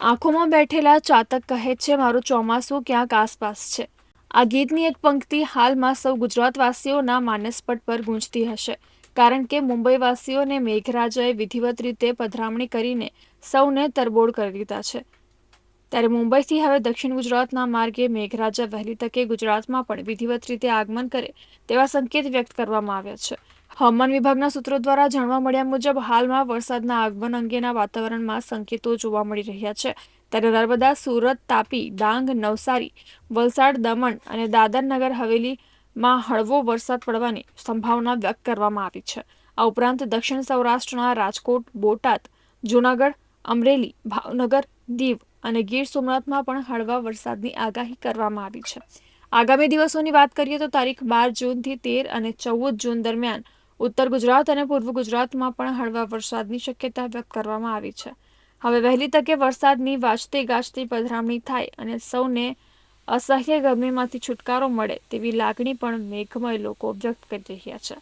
આંખોમાં બેઠેલા ચાતક કહે છે, મારું ચોમાસું ક્યાંક આસપાસ છે. આ ગીતની એક પંક્તિ હાલમાં સૌ ગુજરાતવાસીઓના માનસપટ પર ગૂંજતી હશે. કારણ કે મુંબઈવાસીઓને મેઘરાજાએ વિધિવત રીતે પધરામણી કરીને સૌને તરબોળ કરી દીધા છે. ત્યારે મુંબઈથી હવે દક્ષિણ ગુજરાતના માર્ગે મેઘરાજા વહેલી તકે ગુજરાતમાં પણ વિધિવત રીતે આગમન કરે તેવા સંકેત વ્યક્ત કરવામાં આવ્યા છે. હવામાન વિભાગના સૂત્રો દ્વારા જાણવા મળ્યા મુજબ હાલમાં વરસાદના આગમન અંગેના વાતાવરણમાં સંકેતો જોવા મળી રહ્યા છે. ત્યારે નર્મદા, સુરત, તાપી, ડાંગ, નવસારી, વલસાડ, દમણ અને દાદર નગર હવેલીમાં હળવો વરસાદ પડવાની સંભાવના વ્યક્ત કરવામાં આવી છે. આ ઉપરાંત દક્ષિણ સૌરાષ્ટ્રના રાજકોટ, બોટાદ, જૂનાગઢ, અમરેલી, ભાવનગર, દીવ અને ગીર સોમનાથમાં પણ હળવા વરસાદની આગાહી કરવામાં આવી છે. આગામી દિવસોની વાત કરીએ તો તારીખ બાર જૂનથી તેર અને ચૌદ જૂન દરમિયાન ઉત્તર ગુજરાત અને પૂર્વ ગુજરાતમાં પણ હળવા વરસાદની શક્યતા વ્યક્ત કરવામાં આવી છે. હવે વહેલી તકે વરસાદની વાજતે ગાજતી પધરામણી થાય અને સૌને અસહ્ય ગરમીમાંથી છુટકારો મળે તેવી લાગણી પણ મેઘમય લોકો વ્યક્ત કરી રહ્યા છે.